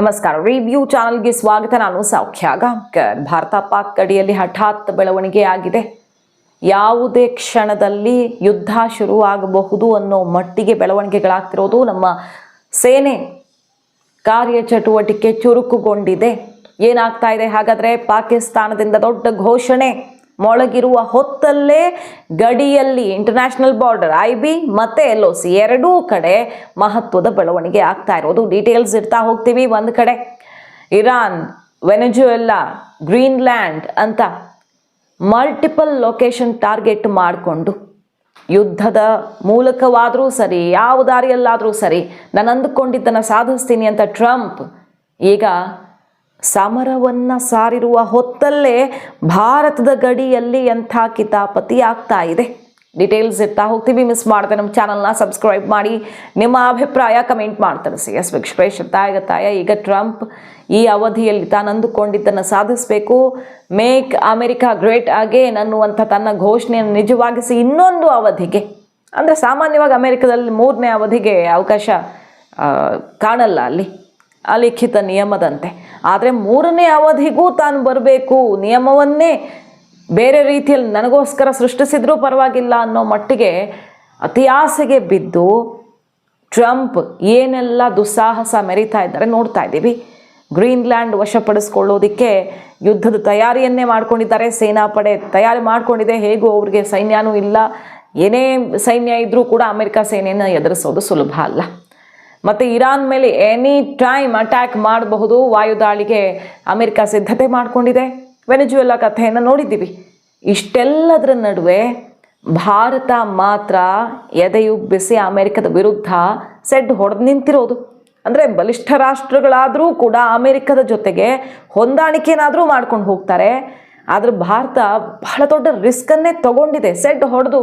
ನಮಸ್ಕಾರ. ರಿವ್ಯೂ ಚಾನಲ್ಗೆ ಸ್ವಾಗತ. ನಾನು ಸೌಖ್ಯ ಗಾಂಕರ್ ಭಾರತ ಪಾಕ್ ಗಡಿಯಲ್ಲಿ ಹಠಾತ್ ಬೆಳವಣಿಗೆ ಆಗಿದೆ. ಯಾವುದೇ ಕ್ಷಣದಲ್ಲಿ ಯುದ್ಧ ಶುರುವಾಗಬಹುದು ಅನ್ನೋ ಮಟ್ಟಿಗೆ ಬೆಳವಣಿಗೆಗಳಾಗ್ತಿರೋದು ನಮ್ಮ ಸೇನೆ ಕಾರ್ಯಚಟುವಟಿಕೆ ಚುರುಕುಗೊಂಡಿದೆ. ಏನಾಗ್ತಾ ಇದೆ? ಹಾಗಾದರೆ ಪಾಕಿಸ್ತಾನದಿಂದ ದೊಡ್ಡ ಘೋಷಣೆ. ಮೊಳಗಿರುವ ಹೊತ್ತಲ್ಲೇ ಗಡಿಯಲ್ಲಿ ಇಂಟರ್ನ್ಯಾಷನಲ್ ಬಾರ್ಡರ್ ಐ ಬಿ ಮತ್ತೆ ಎಲ್ ಒ ಸಿ ಎರಡೂ ಕಡೆ ಮಹತ್ವದ ಬೆಳವಣಿಗೆ ಆಗ್ತಾ ಇರೋದು. ಡೀಟೇಲ್ಸ್ ಇರ್ತಾ ಹೋಗ್ತೀವಿ ಒಂದು ಕಡೆ. ಇರಾನ್ ವೆನೆಜುಯೆಲ್ಲಾ ಗ್ರೀನ್ಲ್ಯಾಂಡ್ ಅಂತ ಮಲ್ಟಿಪಲ್ ಲೊಕೇಶನ್ ಟಾರ್ಗೆಟ್ ಮಾಡಿಕೊಂಡು ಯುದ್ಧದ ಮೂಲಕವಾದರೂ ಸರಿ, ಯಾವ ದಾರಿಯಲ್ಲಾದರೂ ಸರಿ, ನಾನು ಅಂದುಕೊಂಡಿದ್ದನ್ನು ಸಾಧಿಸ್ತೀನಿ ಅಂತ ಟ್ರಂಪ್ ಈಗ ಸಮರವನ್ನು ಸಾರಿರುವ ಹೊತ್ತಲ್ಲೇ ಭಾರತದ ಗಡಿಯಲ್ಲಿ ಎಂಥ ಕಿತಾಪತಿ ಆಗ್ತಾ ಇದೆ. ಡೀಟೇಲ್ಸ್ ಇರ್ತಾ ಹೋಗ್ತೀವಿ. ಮಿಸ್ ಮಾಡದೆ ನಮ್ಮ ಚಾನಲ್ನ ಸಬ್ಸ್ಕ್ರೈಬ್ ಮಾಡಿ. ನಿಮ್ಮ ಅಭಿಪ್ರಾಯ ಕಮೆಂಟ್ ಮಾಡ್ತಾರೆ. ಸಿ ಎಸ್ ವಿಕ್ಷಪೇಶ್ ತಾಯ ಈಗ ಟ್ರಂಪ್ ಈ ಅವಧಿಯಲ್ಲಿ ತಾನು ಅಂದುಕೊಂಡಿದ್ದನ್ನು ಸಾಧಿಸಬೇಕು. ಮೇಕ್ ಅಮೆರಿಕಾ ಗ್ರೇಟ್ ಅಗೇನ್ ಅನ್ನುವಂಥ ತನ್ನ ಘೋಷಣೆಯನ್ನು ನಿಜವಾಗಿಸಿ ಇನ್ನೊಂದು ಅವಧಿಗೆ. ಅಂದರೆ ಸಾಮಾನ್ಯವಾಗಿ ಅಮೆರಿಕದಲ್ಲಿ ಮೂರನೇ ಅವಧಿಗೆ ಅವಕಾಶ ಕಾಣಲ್ಲ ಅಲ್ಲಿ. ಅಲಿಖಿತ ನಿಯಮದಂತೆ. ಆದರೆ ಮೂರನೇ ಅವಧಿಗೂ ತಾನು ಬರಬೇಕು. ನಿಯಮವನ್ನೇ ಬೇರೆ ರೀತಿಯಲ್ಲಿ ನನಗೋಸ್ಕರ ಸೃಷ್ಟಿಸಿದರೂ ಪರವಾಗಿಲ್ಲ ಅನ್ನೋ ಮಟ್ಟಿಗೆ ಅತಿ ಆಸೆಗೆ ಬಿದ್ದು ಟ್ರಂಪ್ ಏನೆಲ್ಲ ದುಸ್ಸಾಹಸ ಮೆರಿತಾ ಇದ್ದಾರೆ ನೋಡ್ತಾ ಇದ್ದೀವಿ. ಗ್ರೀನ್ಲ್ಯಾಂಡ್ ವಶಪಡಿಸ್ಕೊಳ್ಳೋದಕ್ಕೆ ಯುದ್ಧದ ತಯಾರಿಯನ್ನೇ ಮಾಡ್ಕೊಂಡಿದ್ದಾರೆ. ಸೇನಾಪಡೆ ತಯಾರಿ ಮಾಡ್ಕೊಂಡಿದೆ. ಹೇಗೂ ಅವ್ರಿಗೆ ಸೈನ್ಯನೂ ಇಲ್ಲ. ಏನೇ ಸೈನ್ಯ ಇದ್ದರೂ ಕೂಡ ಅಮೆರಿಕ ಸೇನೆಯನ್ನು ಎದುರಿಸೋದು ಸುಲಭ ಅಲ್ಲ. ಮತ್ತು ಇರಾನ್ ಮೇಲೆ ಎನಿ ಟೈಮ್ ಅಟ್ಯಾಕ್ ಮಾಡಬಹುದು ವಾಯುದಾಳಿಗೆ ಅಮೆರಿಕ ಸಿದ್ಧತೆ ಮಾಡಿಕೊಂಡಿದೆ. ವೆನೆಜುವೆಲಾ ಕಥೆಯನ್ನು ನೋಡಿದ್ದೀವಿ. ಇಷ್ಟೆಲ್ಲದರ ನಡುವೆ ಭಾರತ ಮಾತ್ರ ಎದೆಯುಬ್ಬಿಸಿ ಅಮೆರಿಕದ ವಿರುದ್ಧ ಸೆಡ್ ಹೊಡೆದು ನಿಂತಿರೋದು. ಅಂದರೆ ಬಲಿಷ್ಠ ರಾಷ್ಟ್ರಗಳಾದರೂ ಕೂಡ ಅಮೆರಿಕದ ಜೊತೆಗೆ ಹೊಂದಾಣಿಕೆನಾದರೂ ಮಾಡ್ಕೊಂಡು ಹೋಗ್ತಾರೆ. ಆದರೆ ಭಾರತ ಬಹಳ ದೊಡ್ಡ ರಿಸ್ಕನ್ನೇ ತಗೊಂಡಿದೆ. ಸೆಡ್ ಹೊಡೆದು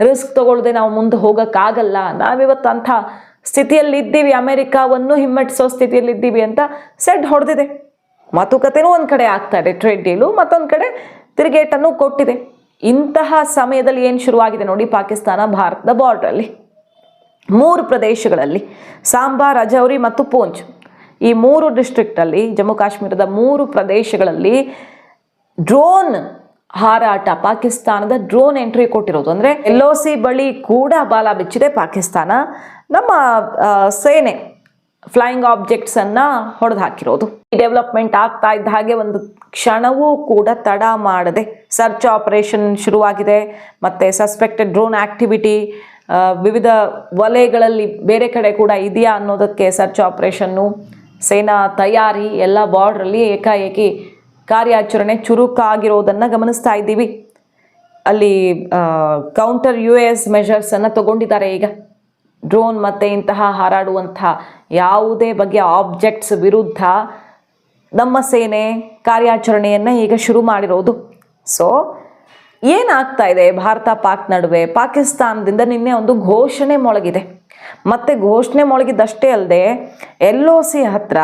ರಿಸ್ಕ್ ತಗೊಳ್ಳದೆ ನಾವು ಮುಂದೆ ಹೋಗೋಕ್ಕಾಗಲ್ಲ. ನಾವಿವತ್ತು ಅಂಥ ಸ್ಥಿತಿಯಲ್ಲಿದ್ದೀವಿ, ಅಮೆರಿಕಾವನ್ನು ಹಿಮ್ಮೆಟ್ಟಿಸೋ ಸ್ಥಿತಿಯಲ್ಲಿದ್ದೀವಿ ಅಂತ ಸೆಡ್ ಹೊಡೆದಿದೆ. ಮಾತುಕತೆನೂ ಒಂದು ಕಡೆ ಆಗ್ತಾ ಇದೆ ಟ್ರೇಡ್ ಡೀಲು ಮತ್ತೊಂದು ಕಡೆ ತಿರುಗೇಟನ್ನು ಕೊಟ್ಟಿದೆ. ಇಂತಹ ಸಮಯದಲ್ಲಿ ಏನು ಶುರುವಾಗಿದೆ ನೋಡಿ ಪಾಕಿಸ್ತಾನ ಭಾರತದ ಬಾರ್ಡ್ರಲ್ಲಿ ಮೂರು ಪ್ರದೇಶಗಳಲ್ಲಿ, ಸಾಂಬಾ, ರಜೌರಿ ಮತ್ತು ಪೂಂಚ್. ಈ ಮೂರು ಡಿಸ್ಟ್ರಿಕ್ಟಲ್ಲಿ ಜಮ್ಮು ಕಾಶ್ಮೀರದ ಮೂರು ಪ್ರದೇಶಗಳಲ್ಲಿ ಡ್ರೋನ್ ಹಾರಾಟ. ಪಾಕಿಸ್ತಾನದ ಡ್ರೋನ್ ಎಂಟ್ರಿ ಕೊಟ್ಟಿರೋದು. ಅಂದರೆ ಎಲ್ ಒ ಸಿ ಬಳಿ ಕೂಡ ಬಾಲ ಬಿಚ್ಚಿದೆ ಪಾಕಿಸ್ತಾನ. ನಮ್ಮ ಸೇನೆ ಫ್ಲೈಯಿಂಗ್ ಆಬ್ಜೆಕ್ಟ್ಸನ್ನು ಹೊಡೆದು ಹಾಕಿರೋದು ಈ ಡೆವಲಪ್ಮೆಂಟ್ ಆಗ್ತಾ ಇದ್ದ ಹಾಗೆ ಒಂದು ಕ್ಷಣವೂ ಕೂಡ ತಡ ಮಾಡದೆ ಸರ್ಚ್ ಆಪರೇಷನ್ ಶುರುವಾಗಿದೆ. ಮತ್ತು ಸಸ್ಪೆಕ್ಟೆಡ್ ಡ್ರೋನ್ ಆ್ಯಕ್ಟಿವಿಟಿ ವಿವಿಧ ವಲಯಗಳಲ್ಲಿ ಬೇರೆ ಕಡೆ ಕೂಡ ಇದೆಯಾ ಅನ್ನೋದಕ್ಕೆ ಸರ್ಚ್ ಆಪರೇಷನ್ನು ಸೇನಾ ತಯಾರಿ ಎಲ್ಲ ಬಾರ್ಡ್ರಲ್ಲಿ ಏಕಾಏಕಿ ಕಾರ್ಯಾಚರಣೆ ಚುರುಕಾಗಿರೋದನ್ನು ಗಮನಿಸ್ತಾ ಇದ್ದೀವಿ. ಅಲ್ಲಿ ಕೌಂಟರ್ ಯು ಎಸ್ ಮೆಷರ್ಸನ್ನು ತಗೊಂಡಿದ್ದಾರೆ ಈಗ. ಡ್ರೋನ್ ಮತ್ತು ಇಂತಹ ಹಾರಾಡುವಂಥ ಯಾವುದೇ ಬಗೆಯ ಆಬ್ಜೆಕ್ಟ್ಸ್ ವಿರುದ್ಧ ನಮ್ಮ ಸೇನೆ ಕಾರ್ಯಾಚರಣೆಯನ್ನು ಈಗ ಶುರು ಮಾಡಿರೋದು. ಸೊ ಏನಾಗ್ತಾ ಇದೆ ಭಾರತ ಪಾಕ್ ನಡುವೆ? ಪಾಕಿಸ್ತಾನದಿಂದ ನಿನ್ನೆ ಒಂದು ಘೋಷಣೆ ಮೊಳಗಿದೆ. ಮತ್ತು ಘೋಷಣೆ ಮೊಳಗಿದ್ದಷ್ಟೇ ಅಲ್ಲದೆ ಎಲ್ ಒ ಸಿ ಹತ್ರ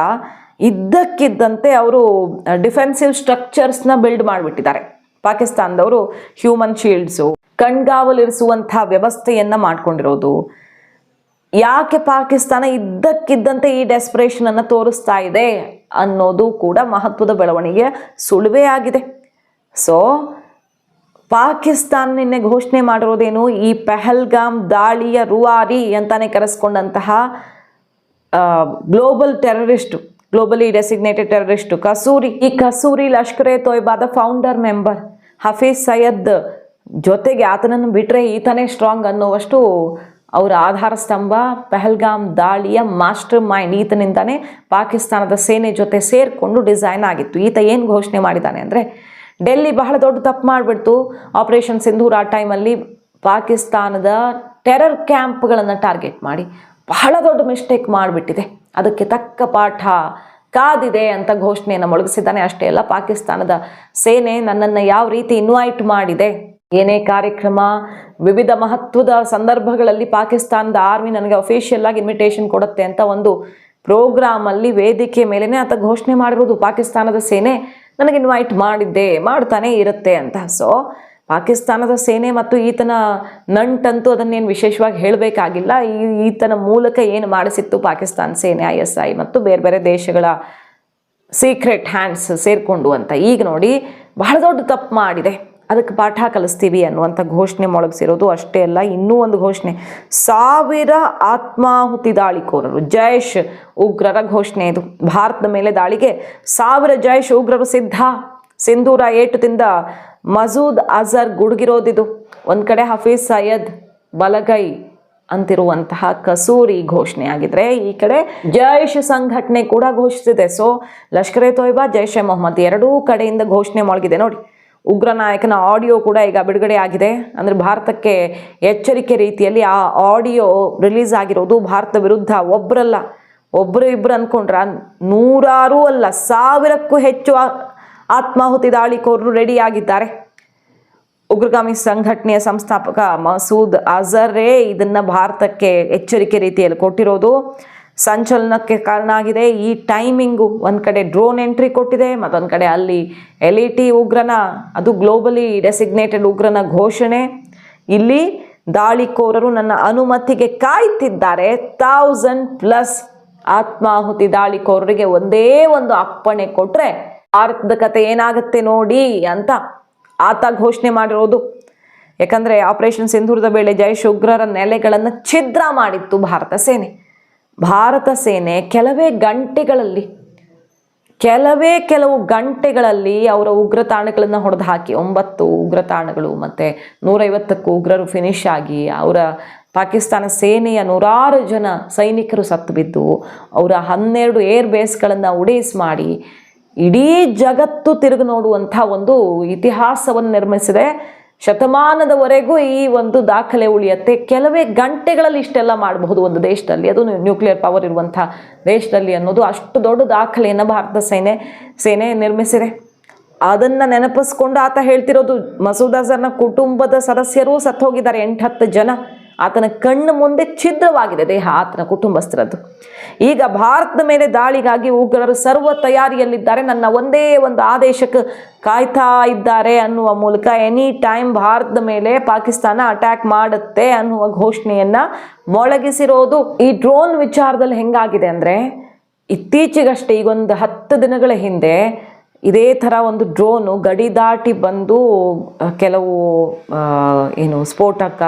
ಇದ್ದಕ್ಕಿದ್ದಂತೆ ಅವರು ಡಿಫೆನ್ಸಿವ್ ಸ್ಟ್ರಕ್ಚರ್ಸ್ನ ಬಿಲ್ಡ್ ಮಾಡಿಬಿಟ್ಟಿದ್ದಾರೆ. ಪಾಕಿಸ್ತಾನದವರು ಹ್ಯೂಮನ್ ಶೀಲ್ಡ್ಸು ಕಣ್ಗಾವಲಿರಿಸುವಂಥ ವ್ಯವಸ್ಥೆಯನ್ನು ಮಾಡ್ಕೊಂಡಿರೋದು. ಯಾಕೆ ಪಾಕಿಸ್ತಾನ ಇದ್ದಕ್ಕಿದ್ದಂತೆ ಈ ಡೆಸ್ಪರೇಷನ್ ಅನ್ನು ತೋರಿಸ್ತಾ ಇದೆ ಅನ್ನೋದು ಕೂಡ ಮಹತ್ವದ ಬೆಳವಣಿಗೆ ಸುಳುವೇ ಆಗಿದೆ. ಸೊ ಪಾಕಿಸ್ತಾನ ನಿನ್ನೆ ಘೋಷಣೆ ಮಾಡಿರೋದೇನು? ಈ ಪೆಹಲ್ಗಾಮ್ ದಾಳಿಯ ರುವಾರಿ ಅಂತಾನೆ ಕರೆಸ್ಕೊಂಡಂತಹ global terrorist globally designated terrorist Kasuri ಈ ಕಸೂರಿ ಲಷ್ಕರ್ ಎ ತೊಯ್ಬಾದ ಫೌಂಡರ್ ಮೆಂಬರ್ ಹಫೀಜ್ ಸೈಯದ್ ಜೊತೆಗೆ ಆತನನ್ನು ಬಿಟ್ಟರೆ ಈತನೇ ಸ್ಟ್ರಾಂಗ್ ಅನ್ನುವಷ್ಟು ಅವರ ಆಧಾರ ಸ್ತಂಭ, ಪೆಹಲ್ಗಾಮ್ ದಾಳಿಯ ಮಾಸ್ಟರ್ ಮೈಂಡ್ ಈತನಿಂದಾನೇ ಪಾಕಿಸ್ತಾನದ ಸೇನೆ ಜೊತೆ ಸೇರಿಕೊಂಡು ಡಿಸೈನ್ ಆಗಿತ್ತು. ಈತ ಏನು ಘೋಷಣೆ ಮಾಡಿದ್ದಾನೆ ಅಂದರೆ ಡೆಲ್ಲಿ ಬಹಳ ದೊಡ್ಡ ತಪ್ಪು ಮಾಡಿಬಿಡ್ತು. ಆಪರೇಷನ್ ಸಿಂಧೂರ್ ಆ ಟೈಮಲ್ಲಿ ಪಾಕಿಸ್ತಾನದ ಟೆರರ್ ಕ್ಯಾಂಪ್ಗಳನ್ನು ಟಾರ್ಗೆಟ್ ಮಾಡಿ ಬಹಳ ದೊಡ್ಡ ಮಿಸ್ಟೇಕ್ ಮಾಡಿಬಿಟ್ಟಿದೆ. ಅದಕ್ಕೆ ತಕ್ಕ ಪಾಠ ಕಾದಿದೆ ಅಂತ ಘೋಷಣೆಯನ್ನು ಮೊಳಗಿಸಿದ್ದಾನೆ. ಅಷ್ಟೇ ಅಲ್ಲ, ಪಾಕಿಸ್ತಾನದ ಸೇನೆ ನನ್ನನ್ನು ಯಾವ ರೀತಿ ಇನ್ವೈಟ್ ಮಾಡಿದೆ? ಏನೇ ಕಾರ್ಯಕ್ರಮ, ವಿವಿಧ ಮಹತ್ವದ ಸಂದರ್ಭಗಳಲ್ಲಿ ಪಾಕಿಸ್ತಾನದ ಆರ್ಮಿ ನನಗೆ ಅಫಿಷಿಯಲ್ ಆಗಿ ಇನ್ವಿಟೇಷನ್ ಕೊಡುತ್ತೆ ಅಂತ ಒಂದು ಪ್ರೋಗ್ರಾಮಲ್ಲಿ ವೇದಿಕೆ ಮೇಲೇ ಆತ ಘೋಷಣೆ ಮಾಡಿರೋದು. ಪಾಕಿಸ್ತಾನದ ಸೇನೆ ನನಗೆ ಇನ್ವೈಟ್ ಮಾಡಿದ್ದೆ, ಮಾಡ್ತಾನೆ ಇರುತ್ತೆ ಅಂತ. ಸೊ ಪಾಕಿಸ್ತಾನದ ಸೇನೆ ಮತ್ತು ಈತನ ನಂಟಂತೂ ಅದನ್ನೇನು ವಿಶೇಷವಾಗಿ ಹೇಳಬೇಕಾಗಿಲ್ಲ. ಈ ಈತನ ಮೂಲಕ ಏನು ಮಾಡಿಸಿತ್ತು ಪಾಕಿಸ್ತಾನ ಸೇನೆ, ಐ ಎಸ್ ಐ ಮತ್ತು ಬೇರೆ ಬೇರೆ ದೇಶಗಳ ಸೀಕ್ರೆಟ್ ಹ್ಯಾಂಡ್ಸ್ ಸೇರಿಕೊಂಡು ಅಂತ ಈಗ ನೋಡಿ, ಬಹಳ ದೊಡ್ಡ ತಪ್ಪು ಮಾಡಿದೆ. ಅದಕ್ಕೆ ಪಾಠ ಕಲಿಸ್ತೀವಿ ಅನ್ನುವಂಥ ಘೋಷಣೆ ಮೊಳಗಿಸಿರೋದು ಅಷ್ಟೇ ಅಲ್ಲ, ಇನ್ನೂ ಒಂದು ಘೋಷಣೆ. ಸಾವಿರ ಆತ್ಮಾಹುತಿ ದಾಳಿಕೋರರು, ಜೈಷ್ ಉಗ್ರರ ಘೋಷಣೆ ಇದು. ಭಾರತದ ಮೇಲೆ ದಾಳಿಗೆ ಸಾವಿರ ಜೈಷ್ ಉಗ್ರರು ಸಿದ್ಧ. ಸಿಂಧೂರ ಏಟುದಿಂದ ಮಸೂದ್ ಅಜರ್ ಗುಡುಗಿರೋದಿದು. ಒಂದು ಕಡೆ ಹಫೀಜ್ ಸೈಯದ್ ಬಲಗೈ ಅಂತಿರುವಂತಹ ಕಸೂರಿ ಘೋಷಣೆ ಆಗಿದ್ರೆ ಈ ಕಡೆ ಜೈಷ್ ಸಂಘಟನೆ ಕೂಡ ಘೋಷಿಸಿದೆ. ಸೊ ಲಷ್ಕರ್ ಎ ತೊಯ್ಬಾ, ಜೈಷ್ ಎ ಮೊಹಮ್ಮದ್ ಎರಡೂ ಕಡೆಯಿಂದ ಘೋಷಣೆ ಮಾಡಿದೆ ನೋಡಿ, ಉಗ್ರ ನಾಯಕನ ಆಡಿಯೋ ಕೂಡ ಈಗ ಬಿಡುಗಡೆ ಆಗಿದೆ. ಅಂದರೆ ಭಾರತಕ್ಕೆ ಎಚ್ಚರಿಕೆ ರೀತಿಯಲ್ಲಿ ಆ ಆಡಿಯೋ ರಿಲೀಸ್ ಆಗಿರೋದು ಭಾರತ ವಿರುದ್ಧ. ಒಬ್ಬರಲ್ಲ ಒಬ್ಬರು ಇಬ್ಬರು ಅನ್ಕೊಂಡ್ರ ನೂರಾರು ಅಲ್ಲ, ಸಾವಿರಕ್ಕೂ ಹೆಚ್ಚು ಆತ್ಮಾಹುತಿ ದಾಳಿಕೋರರು ರೆಡಿಯಾಗಿದ್ದಾರೆ. ಉಗ್ರಗಾಮಿ ಸಂಘಟನೆಯ ಸಂಸ್ಥಾಪಕ ಮಸೂದ್ ಅಜರೇ ಇದನ್ನ ಭಾರತಕ್ಕೆ ಎಚ್ಚರಿಕೆ ರೀತಿಯಲ್ಲಿ ಕೊಟ್ಟಿರೋದು. ಸಂಚಲನಕ್ಕೆ ಕಾರಣ ಆಗಿದೆ. ಈ ಟೈಮಿಂಗು ಒಂದು ಕಡೆ ಡ್ರೋನ್ ಎಂಟ್ರಿ ಕೊಟ್ಟಿದೆ, ಮತ್ತೊಂದು ಕಡೆ ಅಲ್ಲಿ ಎಲ್ ಇ ಟಿ ಉಗ್ರನ, ಅದು ಗ್ಲೋಬಲಿ ಡೆಸಿಗ್ನೇಟೆಡ್ ಉಗ್ರನ ಘೋಷಣೆ. ಇಲ್ಲಿ ದಾಳಿಕೋರರು ನನ್ನ ಅನುಮತಿಗೆ ಕಾಯ್ತಿದ್ದಾರೆ. ಥೌಸಂಡ್ ಪ್ಲಸ್ ಆತ್ಮಾಹುತಿ ದಾಳಿಕೋರರಿಗೆ ಒಂದೇ ಒಂದು ಅಪ್ಪಣೆ ಕೊಟ್ರೆ ಭಾರತದ ಕತೆ ಏನಾಗುತ್ತೆ ನೋಡಿ ಅಂತ ಆತ ಘೋಷಣೆ ಮಾಡಿರೋದು. ಯಾಕಂದ್ರೆ ಆಪರೇಷನ್ ಸಿಂಧೂರದ ವೇಳೆ ಜೈಷ್ ಉಗ್ರರ ನೆಲೆಗಳನ್ನು ಛಿದ್ರ ಮಾಡಿತ್ತು ಭಾರತ ಸೇನೆ. ಭಾರತ ಸೇನೆ ಕೆಲವೇ ಗಂಟೆಗಳಲ್ಲಿ, ಕೆಲವೇ ಕೆಲವು ಗಂಟೆಗಳಲ್ಲಿ ಅವರ ಉಗ್ರ ತಾಣಗಳನ್ನು ಹೊಡೆದು ಹಾಕಿ, ಒಂಬತ್ತು ಉಗ್ರ ತಾಣಗಳು ಮತ್ತು ನೂರೈವತ್ತಕ್ಕೂ ಉಗ್ರರು ಫಿನಿಶ್ ಆಗಿ ಅವರ ಪಾಕಿಸ್ತಾನ ಸೇನೆಯ ನೂರಾರು ಜನ ಸೈನಿಕರು ಸತ್ತು ಬಿದ್ದು, ಅವರ ಹನ್ನೆರಡು ಏರ್ ಬೇಸ್ಗಳನ್ನು ಉಡೇಸ್ ಮಾಡಿ ಇಡೀ ಜಗತ್ತು ತಿರುಗಿ ನೋಡುವಂಥ ಒಂದು ಇತಿಹಾಸವನ್ನು ನಿರ್ಮಿಸಿದೆ. ಶತಮಾನದವರೆಗೂ ಈ ಒಂದು ದಾಖಲೆ ಉಳಿಯತ್ತೆ. ಕೆಲವೇ ಗಂಟೆಗಳಲ್ಲಿ ಇಷ್ಟೆಲ್ಲ ಮಾಡಬಹುದು ಒಂದು ದೇಶದಲ್ಲಿ. ಅದು ನ್ಯೂಕ್ಲಿಯರ್ ಪವರ್ ಇರುವಂಥ ದೇಶದಲ್ಲಿ ಅನ್ನೋದು ಅಷ್ಟು ದೊಡ್ಡ ದಾಖಲೆಯನ್ನು ಭಾರತ ಸೇನೆ ಸೇನೆ ನಿರ್ಮಿಸಿದೆ. ಅದನ್ನು ನೆನಪಿಸ್ಕೊಂಡು ಆತ ಹೇಳ್ತಿರೋದು ಮಸೂದ್ ಅಜರ್ನ ಕುಟುಂಬದ ಸದಸ್ಯರೂ ಸತ್ತೋಗಿದ್ದಾರೆ ಎಂಟು ಹತ್ತು ಜನ. ಆತನ ಕಣ್ಣು ಮುಂದೆ ಛಿದ್ರವಾಗಿದೆ, ದೇಹ ಆತನ ಕುಟುಂಬಸ್ಥರದ್ದು. ಈಗ ಭಾರತದ ಮೇಲೆ ದಾಳಿಗಾಗಿ ಉಗ್ರರು ಸರ್ವ ತಯಾರಿಯಲ್ಲಿದ್ದಾರೆ. ನನ್ನ ಒಂದೇ ಒಂದು ಆದೇಶಕ್ಕೆ ಕಾಯ್ತಾ ಇದ್ದಾರೆ ಅನ್ನುವ ಮೂಲಕ ಎನಿ ಟೈಮ್ ಭಾರತದ ಮೇಲೆ ಪಾಕಿಸ್ತಾನ ಅಟ್ಯಾಕ್ ಮಾಡುತ್ತೆ ಅನ್ನುವ ಘೋಷಣೆಯನ್ನ ಮೊಳಗಿಸಿರೋದು ಈ ಡ್ರೋನ್ ವಿಚಾರದಲ್ಲಿ ಹೆಂಗಾಗಿದೆ ಅಂದರೆ, ಇತ್ತೀಚೆಗಷ್ಟೇ ಈಗೊಂದು ಹತ್ತು ದಿನಗಳ ಹಿಂದೆ ಇದೇ ಥರ ಒಂದು ಡ್ರೋನು ಗಡಿ ದಾಟಿ ಬಂದು ಕೆಲವು ಏನು ಸ್ಫೋಟಕ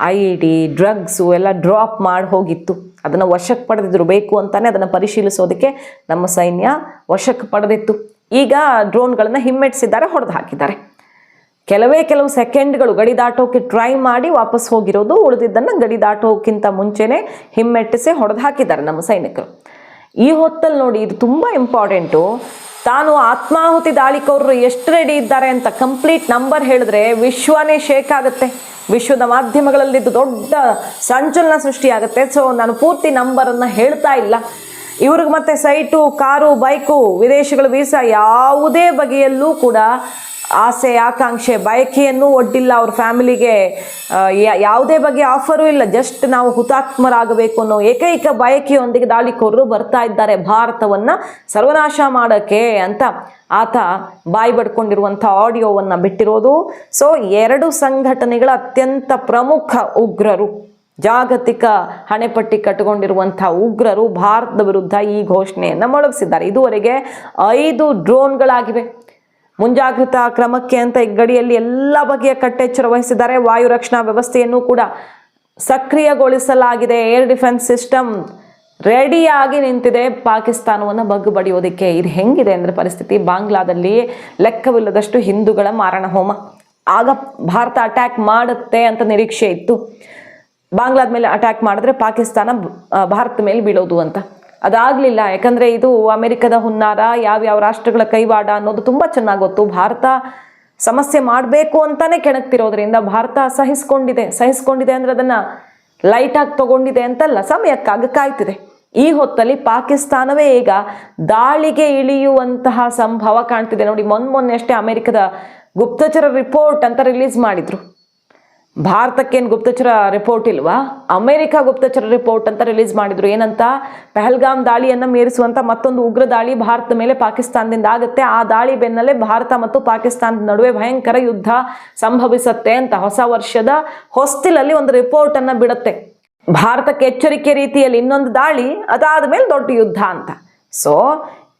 ಐ ಡಿ ಡ್ರಗ್ಸು ಎಲ್ಲ ಡ್ರಾಪ್ ಮಾಡಿ ಹೋಗಿತ್ತು. ಅದನ್ನು ವಶಕ್ಕೆ ಪಡೆದಿದ್ರು ಬೇಕು ಅಂತಲೇ ಅದನ್ನು ಪರಿಶೀಲಿಸೋದಕ್ಕೆ ನಮ್ಮ ಸೈನ್ಯ ವಶಕ್ಕೆ ಪಡೆದಿತ್ತು. ಈಗ ಡ್ರೋನ್ಗಳನ್ನು ಹಿಮ್ಮೆಟ್ಟಿಸಿದ್ದಾರೆ ಹೊಡೆದು ಹಾಕಿದ್ದಾರೆ ಕೆಲವೇ ಕೆಲವು ಸೆಕೆಂಡ್ಗಳು ಗಡಿ ದಾಟೋಕೆ ಟ್ರೈ ಮಾಡಿ ವಾಪಸ್ ಹೋಗಿರೋದು, ಉಳಿದಿದ್ದನ್ನು ಗಡಿ ದಾಟೋಕ್ಕಿಂತ ಮುಂಚೆನೇ ಹಿಮ್ಮೆಟ್ಟಿಸಿ ಹೊಡೆದು ಹಾಕಿದ್ದಾರೆ ನಮ್ಮ ಸೈನಿಕರು. ಈ ಹೊತ್ತಲ್ಲಿ ನೋಡಿ ಇದು ತುಂಬ ಇಂಪಾರ್ಟೆಂಟು ತಾನು ಆತ್ಮಾಹುತಿ ದಾಳಿಕೋರರು ಎಷ್ಟು ರೆಡಿ ಇದ್ದಾರೆ ಅಂತ ಕಂಪ್ಲೀಟ್ ನಂಬರ್ ಹೇಳಿದ್ರೆ ವಿಶ್ವನೇ ಶೇಕ್ ಆಗುತ್ತೆ. ವಿಶ್ವದ ಮಾಧ್ಯಮಗಳಲ್ಲಿದ್ದು ದೊಡ್ಡ ಸಂಚಲನ ಸೃಷ್ಟಿಯಾಗುತ್ತೆ. ಸೊ ನಾನು ಪೂರ್ತಿ ನಂಬರನ್ನು ಹೇಳ್ತಾ ಇಲ್ಲ. ಇವ್ರಿಗೆ ಮತ್ತೆ ಸೈಟು ಕಾರು ಬೈಕು ವಿದೇಶಗಳ ವೀಸಾ ಯಾವುದೇ ಬಗೆಯಲ್ಲೂ ಕೂಡ ಆಸೆ, ಆಕಾಂಕ್ಷೆ, ಬಯಕೆಯನ್ನು ಒಡ್ಡಿಲ್ಲ ಅವ್ರ ಫ್ಯಾಮಿಲಿಗೆ. ಯಾವುದೇ ಬಗ್ಗೆ ಆಫರು ಇಲ್ಲ, ಜಸ್ಟ್ ನಾವು ಹುತಾತ್ಮರಾಗಬೇಕು ಅನ್ನೋ ಏಕೈಕ ಬಯಕೆಯೊಂದಿಗೆ ದಾಳಿಕೋರರು ಬರ್ತಾ ಇದ್ದಾರೆ ಭಾರತವನ್ನ ಸರ್ವನಾಶ ಮಾಡೋಕ್ಕೆ ಅಂತ ಆತ ಬಾಯಿ ಬಡ್ಕೊಂಡಿರುವಂಥ ಆಡಿಯೋವನ್ನು ಬಿಟ್ಟಿರೋದು. ಸೊ, ಎರಡು ಸಂಘಟನೆಗಳ ಅತ್ಯಂತ ಪ್ರಮುಖ ಉಗ್ರರು, ಜಾಗತಿಕ ಹಣೆಪಟ್ಟಿ ಕಟ್ಟಿಕೊಂಡಿರುವಂಥ ಉಗ್ರರು ಭಾರತದ ವಿರುದ್ಧ ಈ ಘೋಷಣೆಯನ್ನು ಮೊಳಗಿಸಿದ್ದಾರೆ. ಇದುವರೆಗೆ ಐದು ಡ್ರೋನ್ಗಳಾಗಿವೆ. ಮುಂಜಾಗ್ರತಾ ಕ್ರಮಕ್ಕೆ ಅಂತ ಈ ಗಡಿಯಲ್ಲಿ ಎಲ್ಲ ಬಗೆಯ ಕಟ್ಟೆಚ್ಚರ ವಹಿಸಿದ್ದಾರೆ. ವಾಯು ರಕ್ಷಣಾ ವ್ಯವಸ್ಥೆಯನ್ನು ಕೂಡ ಸಕ್ರಿಯಗೊಳಿಸಲಾಗಿದೆ. ಏರ್ ಡಿಫೆನ್ಸ್ ಸಿಸ್ಟಮ್ ರೆಡಿಯಾಗಿ ನಿಂತಿದೆ. ಪಾಕಿಸ್ತಾನವನ್ನು ಬಗ್ಗು ಬಡಿಯೋದಕ್ಕೆ ಇದು ಹೆಂಗಿದೆ ಅಂದರೆ ಪರಿಸ್ಥಿತಿ? ಬಾಂಗ್ಲಾದಲ್ಲಿ ಲೆಕ್ಕವಿಲ್ಲದಷ್ಟು ಹಿಂದೂಗಳ ಮಾರಣ ಹೋಮ. ಆಗ ಭಾರತ ಅಟ್ಯಾಕ್ ಮಾಡುತ್ತೆ ಅಂತ ನಿರೀಕ್ಷೆ ಇತ್ತು. ಬಾಂಗ್ಲಾದ ಮೇಲೆ ಅಟ್ಯಾಕ್ ಮಾಡಿದ್ರೆ ಪಾಕಿಸ್ತಾನ ಭಾರತ ಮೇಲೆ ಬೀಳೋದು ಅಂತ. ಅದಾಗಲಿಲ್ಲ. ಯಾಕಂದರೆ ಇದು ಅಮೆರಿಕದ ಹುನ್ನಾರ ಯಾವ್ಯಾವ ರಾಷ್ಟ್ರಗಳ ಕೈವಾಡ ಅನ್ನೋದು ತುಂಬ ಚೆನ್ನಾಗಿ ಗೊತ್ತು. ಭಾರತ ಸಮಸ್ಯೆ ಮಾಡಬೇಕು ಅಂತಾನೆ ಕೆಣಕ್ತಿರೋದ್ರಿಂದ ಭಾರತ ಸಹಿಸ್ಕೊಂಡಿದೆ. ಸಹಿಸ್ಕೊಂಡಿದೆ ಅಂದರೆ ಅದನ್ನು ಲೈಟಾಗಿ ತಗೊಂಡಿದೆ ಅಂತಲ್ಲ, ಸಮಯಕ್ಕಾಗಿ ಕಾಯ್ತಿದೆ. ಈ ಹೊತ್ತಲ್ಲಿ ಪಾಕಿಸ್ತಾನವೇ ಈಗ ದಾಳಿಗೆ ಇಳಿಯುವಂತಹ ಸಂಭವ ಕಾಣ್ತಿದೆ. ನೋಡಿ ಮೊನ್ನೆ ಮೊನ್ನೆ ಅಷ್ಟೇ ಅಮೆರಿಕದ ಗುಪ್ತಚರ ರಿಪೋರ್ಟ್ ಅಂತ ರಿಲೀಸ್ ಮಾಡಿದ್ರು. ಭಾರತಕ್ಕೇನು ಗುಪ್ತಚರ ರಿಪೋರ್ಟ್ ಇಲ್ವಾ? ಅಮೆರಿಕ ಗುಪ್ತಚರ ರಿಪೋರ್ಟ್ ಅಂತ ರಿಲೀಸ್ ಮಾಡಿದ್ರು. ಏನಂತ? ಪೆಹಲ್ಗಾಮ್ ದಾಳಿಯನ್ನು ಮೀರಿಸುವಂಥ ಮತ್ತೊಂದು ಉಗ್ರ ದಾಳಿ ಭಾರತದ ಮೇಲೆ ಪಾಕಿಸ್ತಾನದಿಂದ ಆಗುತ್ತೆ. ಆ ದಾಳಿ ಬೆನ್ನಲ್ಲೇ ಭಾರತ ಮತ್ತು ಪಾಕಿಸ್ತಾನದ ನಡುವೆ ಭಯಂಕರ ಯುದ್ಧ ಸಂಭವಿಸುತ್ತೆ ಅಂತ ಹೊಸ ವರ್ಷದ ಹೊಸ್ತಿಲಲ್ಲಿ ಒಂದು ರಿಪೋರ್ಟ್ ಅನ್ನ ಬಿಡುತ್ತೆ. ಭಾರತಕ್ಕೆ ಎಚ್ಚರಿಕೆ ರೀತಿಯಲ್ಲಿ ಇನ್ನೊಂದು ದಾಳಿ, ಅದಾದ ಮೇಲೆ ದೊಡ್ಡ ಯುದ್ಧ ಅಂತ. ಸೊ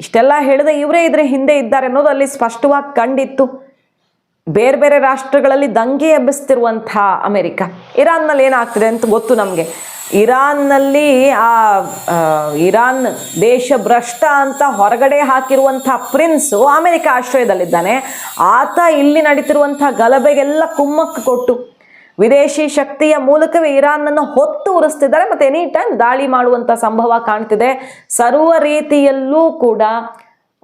ಇಷ್ಟೆಲ್ಲ ಹೇಳಿದ ಇವರೇ ಇದ್ರೆ ಹಿಂದೆ ಇದ್ದಾರೆ ಅನ್ನೋದು ಅಲ್ಲಿ ಸ್ಪಷ್ಟವಾಗಿ ಕಂಡಿತ್ತು. ಬೇರೆ ಬೇರೆ ರಾಷ್ಟ್ರಗಳಲ್ಲಿ ದಂಗೆ ಎಬ್ಬಿಸ್ತಿರುವಂಥ ಅಮೆರಿಕ. ಇರಾನ್ನಲ್ಲಿ ಏನಾಗ್ತಿದೆ ಅಂತ ಗೊತ್ತು ನಮಗೆ. ಇರಾನ್ನಲ್ಲಿ ಆ ಇರಾನ್ ದೇಶ ಭ್ರಷ್ಟ ಅಂತ ಹೊರಗಡೆ ಹಾಕಿರುವಂಥ ಪ್ರಿನ್ಸು ಅಮೆರಿಕ ಆಶ್ರಯದಲ್ಲಿದ್ದಾನೆ. ಆತ ಇಲ್ಲಿ ನಡೀತಿರುವಂಥ ಗಲಭೆಗೆಲ್ಲ ಕುಮ್ಮಕ್ಕು ಕೊಟ್ಟು ವಿದೇಶಿ ಶಕ್ತಿಯ ಮೂಲಕವೇ ಇರಾನನ್ನು ಹೊತ್ತು ಉರಿಸ್ತಿದ್ದಾರೆ. ಮತ್ತು ಎನಿ ಟೈಮ್ ದಾಳಿ ಮಾಡುವಂಥ ಸಂಭವ ಕಾಣ್ತಿದೆ. ಸರ್ವ ರೀತಿಯಲ್ಲೂ ಕೂಡ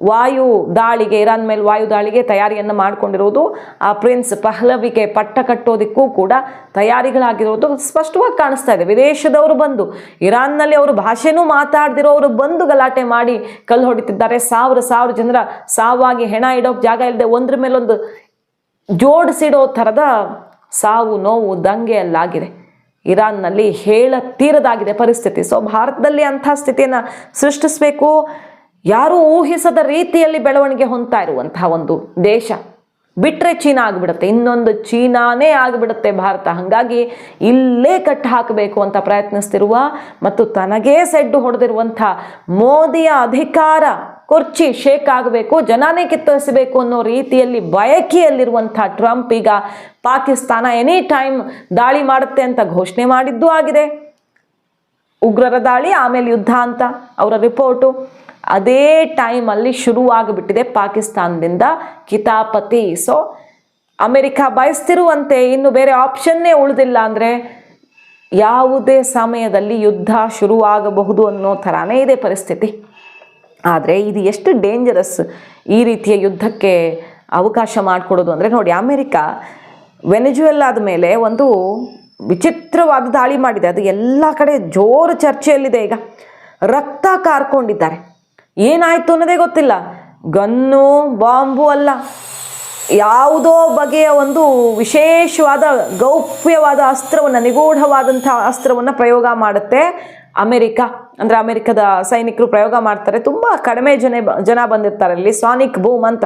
ವಾಯು ದಾಳಿಗೆ, ಇರಾನ್ ಮೇಲೆ ವಾಯು ದಾಳಿಗೆ ತಯಾರಿಯನ್ನು ಮಾಡಿಕೊಂಡಿರುವುದು, ಆ ಪ್ರಿನ್ಸ್ ಪಹ್ಲವಿಗೆ ಪಟ್ಟ ಕಟ್ಟೋದಕ್ಕೂ ಕೂಡ ತಯಾರಿಗಳಾಗಿರೋದು ಸ್ಪಷ್ಟವಾಗಿ ಕಾಣಿಸ್ತಾ ಇದೆ. ವಿದೇಶದವರು ಬಂದು, ಇರಾನ್ನಲ್ಲಿ ಅವರು ಭಾಷೆನೂ ಮಾತಾಡ್ದಿರೋರು ಬಂದು ಗಲಾಟೆ ಮಾಡಿ ಕಲ್ಲು ಹೊಡಿತಿದ್ದಾರೆ. ಸಾವಿರ ಸಾವಿರ ಜನರ ಸಾವಾಗಿ ಹೆಣ ಇಡೋ ಜಾಗ ಇಲ್ಲದೆ ಒಂದ್ರ ಮೇಲೊಂದು ಜೋಡಿಸಿಡೋ ಥರದ ಸಾವು, ನೋವು, ದಂಗೆ ಅಲ್ಲಾಗಿದೆ. ಇರಾನ್ನಲ್ಲಿ ಹೇಳ ತೀರದಾಗಿದೆ ಪರಿಸ್ಥಿತಿ. ಸೊ, ಭಾರತದಲ್ಲಿ ಅಂಥ ಸ್ಥಿತಿಯನ್ನು ಸೃಷ್ಟಿಸಬೇಕು. ಯಾರೂ ಊಹಿಸದ ರೀತಿಯಲ್ಲಿ ಬೆಳವಣಿಗೆ ಹೊಂದ್ತಾ ಇರುವಂತಹ ಒಂದು ದೇಶ. ಬಿಟ್ಟರೆ ಚೀನಾ ಆಗಿಬಿಡುತ್ತೆ. ಇನ್ನೊಂದು ಚೀನಾನೇ ಆಗಿಬಿಡುತ್ತೆ ಭಾರತ. ಹಾಗಾಗಿ ಇಲ್ಲೇ ಕಟ್ಟು ಹಾಕಬೇಕು ಅಂತ ಪ್ರಯತ್ನಿಸ್ತಿರುವ ಮತ್ತು ತನಗೇ ಸೆಡ್ಡು ಹೊಡೆದಿರುವಂಥ ಮೋದಿಯ ಅಧಿಕಾರ ಕುರ್ಚಿ ಶೇಕ್ ಆಗಬೇಕು, ಜನಾನೇ ಕಿತ್ತರಿಸಬೇಕು ಅನ್ನೋ ರೀತಿಯಲ್ಲಿ ಬಯಕೆಯಲ್ಲಿರುವಂಥ ಟ್ರಂಪ್ ಈಗ ಪಾಕಿಸ್ತಾನ ಎನಿ ಟೈಮ್ ದಾಳಿ ಮಾಡುತ್ತೆ ಅಂತ ಘೋಷಣೆ ಮಾಡಿದ್ದೂ ಆಗಿದೆ. ಉಗ್ರರ ದಾಳಿ, ಆಮೇಲೆ ಯುದ್ಧ ಅಂತ ಅವರ ರಿಪೋರ್ಟು. ಅದೇ ಟೈಮಲ್ಲಿ ಶುರುವಾಗಿಬಿಟ್ಟಿದೆ ಪಾಕಿಸ್ತಾನದಿಂದ ಕಿತಾಪತಿ. ಸೊ ಅಮೆರಿಕ ಬಯಸ್ತಿರುವಂತೆ ಇನ್ನು ಬೇರೆ ಆಪ್ಷನ್ನೇ ಉಳಿದಿಲ್ಲ ಅಂದರೆ ಯಾವುದೇ ಸಮಯದಲ್ಲಿ ಯುದ್ಧ ಶುರುವಾಗಬಹುದು ಅನ್ನೋ ಥರನೇ ಇದೆ ಪರಿಸ್ಥಿತಿ. ಆದರೆ ಇದು ಎಷ್ಟು ಡೇಂಜರಸ್ ಈ ರೀತಿಯ ಯುದ್ಧಕ್ಕೆ ಅವಕಾಶ ಮಾಡಿಕೊಡೋದು ಅಂದರೆ ನೋಡಿ, ಅಮೆರಿಕ ವೆನೆಜುವೆಲ್ಲಾದ ಮೇಲೆ ಒಂದು ವಿಚಿತ್ರವಾದ ದಾಳಿ ಮಾಡಿದೆ. ಅದು ಎಲ್ಲ ಕಡೆ ಜೋರು ಚರ್ಚೆಯಲ್ಲಿದೆ ಈಗ. ರಕ್ತ ಕಾರ್ಕೊಂಡಿದ್ದಾರೆ. ಏನಾಯಿತು ಅನ್ನೋದೇ ಗೊತ್ತಿಲ್ಲ. ಗನ್ನು, ಬಾಂಬು ಅಲ್ಲ. ಯಾವುದೋ ಬಗೆಯ ಒಂದು ವಿಶೇಷವಾದ, ಗೌಪ್ಯವಾದ ಅಸ್ತ್ರವನ್ನು ನಿಗೂಢವಾದಂಥ ಅಸ್ತ್ರವನ್ನು ಪ್ರಯೋಗ ಮಾಡುತ್ತೆ ಅಮೆರಿಕ. ಅಂದರೆ ಅಮೆರಿಕದ ಸೈನಿಕರು ಪ್ರಯೋಗ ಮಾಡ್ತಾರೆ. ತುಂಬ ಕಡಿಮೆ ಜನ ಜನ ಬಂದಿರ್ತಾರೆ ಅಲ್ಲಿ, ಸಾನಿಕ್ ಬೂಮ್ ಅಂತ.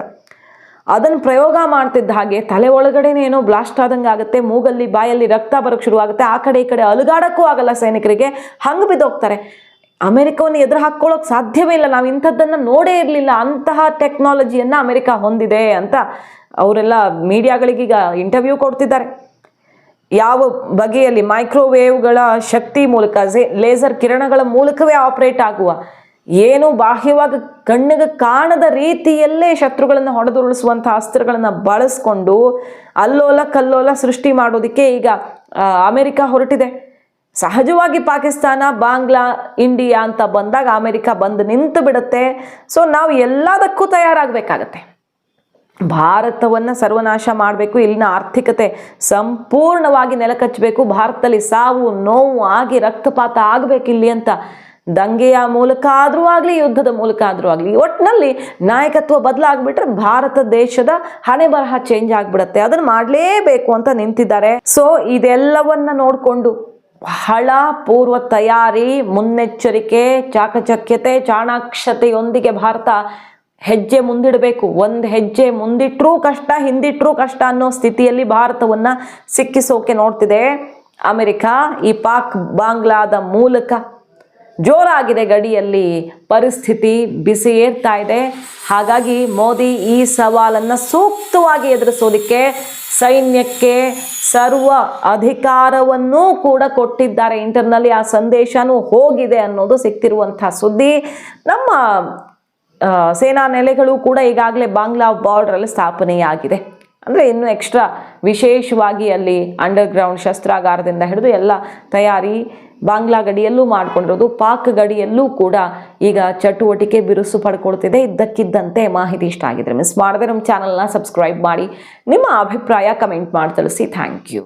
ಅದನ್ನು ಪ್ರಯೋಗ ಮಾಡ್ತಿದ್ದ ಹಾಗೆ ತಲೆ ಒಳಗಡೆನೇ ಏನೋ ಬ್ಲಾಸ್ಟ್ ಆದಂಗೆ ಆಗುತ್ತೆ. ಮೂಗಲ್ಲಿ, ಬಾಯಲ್ಲಿ ರಕ್ತ ಬರೋಕ್ಕೆ ಶುರುವಾಗುತ್ತೆ. ಆ ಕಡೆ ಈ ಕಡೆ ಅಲುಗಾಡಕ್ಕೂ ಆಗಲ್ಲ ಸೈನಿಕರಿಗೆ. ಹಂಗೆ ಬಿದ್ದೋಗ್ತಾರೆ. ಅಮೆರಿಕವನ್ನು ಎದುರು ಹಾಕ್ಕೊಳ್ಳೋಕೆ ಸಾಧ್ಯವೇ ಇಲ್ಲ. ನಾವು ಇಂಥದ್ದನ್ನು ನೋಡೇ ಇರಲಿಲ್ಲ. ಅಂತಹ ಟೆಕ್ನಾಲಜಿಯನ್ನು ಅಮೆರಿಕ ಹೊಂದಿದೆ ಅಂತ ಅವರೆಲ್ಲ ಮೀಡಿಯಾಗಳಿಗೀಗ ಇಂಟರ್ವ್ಯೂ ಕೊಡ್ತಿದ್ದಾರೆ. ಯಾವ ಬಗೆಯಲ್ಲಿ ಮೈಕ್ರೋವೇವ್ಗಳ ಶಕ್ತಿ ಮೂಲಕ ಲೇಸರ್ ಕಿರಣಗಳ ಮೂಲಕವೇ ಆಪರೇಟ್ ಆಗುವ, ಏನು ಬಾಹ್ಯವಾಗಿ ಕಣ್ಣಿಗೆ ಕಾಣದ ರೀತಿಯಲ್ಲೇ ಶತ್ರುಗಳನ್ನು ಹೊಡೆದುರುಳಿಸುವಂಥ ಅಸ್ತ್ರಗಳನ್ನು ಬಳಸ್ಕೊಂಡು ಅಲ್ಲೋಲ ಕಲ್ಲೋಲ ಸೃಷ್ಟಿ ಮಾಡೋದಕ್ಕೆ ಈಗ ಅಮೆರಿಕ ಹೊರಟಿದೆ. ಸಹಜವಾಗಿ ಪಾಕಿಸ್ತಾನ, ಬಾಂಗ್ಲಾ, ಇಂಡಿಯಾ ಅಂತ ಬಂದಾಗ ಅಮೆರಿಕ ಬಂದು ನಿಂತು ಬಿಡುತ್ತೆ. ಸೊ ನಾವು ಎಲ್ಲದಕ್ಕೂ ತಯಾರಾಗಬೇಕಾಗತ್ತೆ. ಭಾರತವನ್ನು ಸರ್ವನಾಶ ಮಾಡಬೇಕು, ಇಲ್ಲಿನ ಆರ್ಥಿಕತೆ ಸಂಪೂರ್ಣವಾಗಿ ನೆಲಕಚ್ಚಬೇಕು, ಭಾರತದಲ್ಲಿ ಸಾವು, ನೋವು ಆಗಿ ರಕ್ತಪಾತ ಆಗಬೇಕು ಇಲ್ಲಿ ಅಂತ. ದಂಗೆಯ ಮೂಲಕ ಆದರೂ ಆಗಲಿ, ಯುದ್ಧದ ಮೂಲಕ ಆದರೂ ಆಗಲಿ ಒಟ್ಟಿನಲ್ಲಿ ನಾಯಕತ್ವ ಬದಲಾಗ್ಬಿಟ್ರೆ ಭಾರತ ದೇಶದ ಹಣೆ ಬರಹ ಚೇಂಜ್ ಆಗಿಬಿಡುತ್ತೆ. ಅದನ್ನು ಮಾಡಲೇಬೇಕು ಅಂತ ನಿಂತಿದ್ದಾರೆ. ಸೊ ಇದೆಲ್ಲವನ್ನ ನೋಡಿಕೊಂಡು ಬಹಳ ಪೂರ್ವ ತಯಾರಿ, ಮುನ್ನೆಚ್ಚರಿಕೆ, ಚಾಕಚಕ್ಯತೆ, ಚಾಣಾಕ್ಷತೆಯೊಂದಿಗೆ ಭಾರತ ಹೆಜ್ಜೆ ಮುಂದಿಡಬೇಕು. ಒಂದು ಹೆಜ್ಜೆ ಮುಂದಿಟ್ಟರೂ ಕಷ್ಟ ಹಿಂದಿಟ್ಟರೂ ಕಷ್ಟ ಅನ್ನೋ ಸ್ಥಿತಿಯಲ್ಲಿ ಭಾರತವನ್ನು ಸಿಕ್ಕಿಸೋಕೆ ನೋಡ್ತಿದೆ. ಅಮೆರಿಕ ಈ ಪಾಕ್ ಬಾಂಗ್ಲಾದ ಮೂಲಕ ಜೋರಾಗಿದೆ ಗಡಿಯಲ್ಲಿ ಪರಿಸ್ಥಿತಿ ಬಿಸಿ ಏರ್ತಾ ಇದೆ. ಹಾಗಾಗಿ ಮೋದಿ ಈ ಸವಾಲನ್ನು ಸೂಕ್ತವಾಗಿ ಎದುರಿಸೋದಕ್ಕೆ ಸೈನ್ಯಕ್ಕೆ ಸರ್ವ ಅಧಿಕಾರವನ್ನೂ ಕೂಡ ಕೊಟ್ಟಿದ್ದಾರೆ. ಇಂಟರ್ನಲ್ಲಿ ಆ ಸಂದೇಶನೂ ಹೋಗಿದೆ ಅನ್ನೋದು ಸಿಗ್ತಿರುವಂಥ ಸುದ್ದಿ. ನಮ್ಮ ಸೇನಾ ನೆಲೆಗಳು ಕೂಡ ಈಗಾಗಲೇ ಬಾಂಗ್ಲಾ ಬಾರ್ಡ್ರಲ್ಲಿ ಸ್ಥಾಪನೆಯಾಗಿದೆ. ಅಂದರೆ ಇನ್ನು ಎಕ್ಸ್ಟ್ರಾ ವಿಶೇಷವಾಗಿ ಅಲ್ಲಿ ಅಂಡರ್ಗ್ರೌಂಡ್ ಶಸ್ತ್ರಾಗಾರದಿಂದ ಹಿಡಿದು ಎಲ್ಲ ತಯಾರಿ ಬಾಂಗ್ಲಾ ಗಡಿಯಲ್ಲೂ ಮಾಡ್ಕೊಂಡಿರೋದು, ಪಾಕ್ ಗಡಿಯಲ್ಲೂ ಕೂಡ ಈಗ ಚಟುವಟಿಕೆ ಬಿರುಸು ಪಡ್ಕೊಳ್ತಿದೆ. ಇದ್ದಕ್ಕಿದ್ದಂತೆ ಮಾಹಿತಿ ಇಷ್ಟ ಆಗಿದ್ರೆ ಮಿಸ್ ಮಾಡದೆ ನಮ್ಮ ಚಾನಲ್ನ ಸಬ್ಸ್ಕ್ರೈಬ್ ಮಾಡಿ. ನಿಮ್ಮ ಅಭಿಪ್ರಾಯ ಕಮೆಂಟ್ ಮಾಡಿ ತಿಳಿಸಿ. Thank you